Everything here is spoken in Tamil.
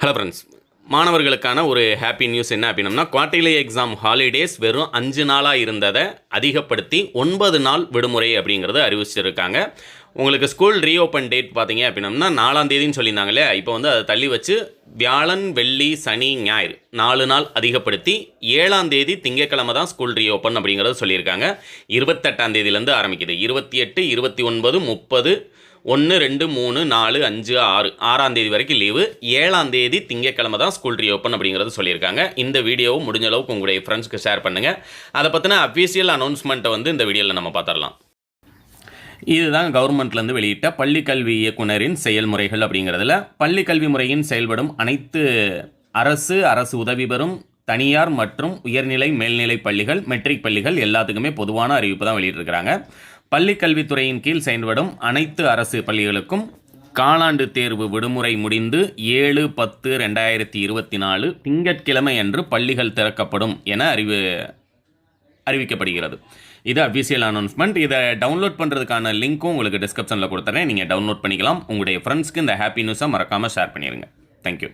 ஹலோ ஃப்ரெண்ட்ஸ் மாணவர்களுக்கான ஒரு ஹாப்பி நியூஸ் என்ன அப்படின்னம்னா குவார்டர்லி எக்ஸாம் ஹாலிடேஸ் வெறும் அஞ்சு நாளாக இருந்ததை அதிகப்படுத்தி ஒன்பது நாள் விடுமுறை அப்படிங்கிறத அறிவிச்சிருக்காங்க. உங்களுக்கு ஸ்கூல் ரீஓப்பன் டேட் பார்த்தீங்க அப்படின்னம்னா நாலாம் தேதின்னு சொல்லியிருந்தாங்களே இப்போ வந்து அதை தள்ளி வச்சு வியாழன் வெள்ளி சனி ஞாயிறு நாலு நாள் அதிகப்படுத்தி ஏழாம் தேதி தான் ஸ்கூல் ரீஓப்பன் அப்படிங்கிறத சொல்லியிருக்காங்க. இருபத்தெட்டாம் தேதியிலேருந்து ஆரம்பிக்குது. இருபத்தி எட்டு இருபத்தி ஒன்பது முப்பது ஒன்று ரெண்டு மூணு நாலு அஞ்சு ஆறு. ஆறாம் தேதி வரைக்கும் லீவு ஏழாம் தேதி திங்கக்கிழமை தான் ஸ்கூல் ரீஓப்பன் அப்படிங்கிறது சொல்லியிருக்காங்க. இந்த வீடியோவும் முடிஞ்ச அளவுக்கு உங்களுடைய ஃப்ரெண்ட்ஸ்க்கு ஷேர் பண்ணுங்கள் அதை பற்றின அஃபீஷியல் அனௌன்ஸ்மெண்ட்டை வந்து இந்த வீடியோவில் நம்ம பார்த்துடலாம். இதுதான் கவர்மெண்ட்லேருந்து வெளியிட்ட பள்ளிக்கல்வி இயக்குனரின் செயல்முறைகள் அப்படிங்கிறதுல. பள்ளி கல்வி முறையின் செயல்படும் அனைத்து அரசு அரசு உதவி பெறும் தனியார் மற்றும் உயர்நிலை மேல்நிலை பள்ளிகள் மெட்ரிக் பள்ளிகள் எல்லாத்துக்குமே பொதுவான அறிவிப்பு தான் வெளியிட்டிருக்கிறாங்க. பள்ளி கல்வித்துறையின் கீழ் செயல்படும் அனைத்து அரசு பள்ளிகளுக்கும் காலாண்டு தேர்வு விடுமுறை முடிந்து ஏழு பத்து ரெண்டாயிரத்தி இருபத்தி நாலு திங்கட்கிழமை அன்று பள்ளிகள் திறக்கப்படும் என அறிவு அறிவிக்கப்படுகிறது. இது அஃபீஷியல் அனௌன்ஸ்மெண்ட் இதை டவுன்லோட் பண்ணுறதுக்கான லிங்க்கும் உங்களுக்கு டிஸ்கிரிப்ஷனில் கொடுத்துறேன். நீங்கள் டவுன்லோட் பண்ணிக்கலாம். உங்களுடைய ஃப்ரெண்ட்ஸ்க்கு இந்த ஹாப்பி நியூஸை மறக்காமல் ஷேர் பண்ணிடுங்க தேங்க்யூ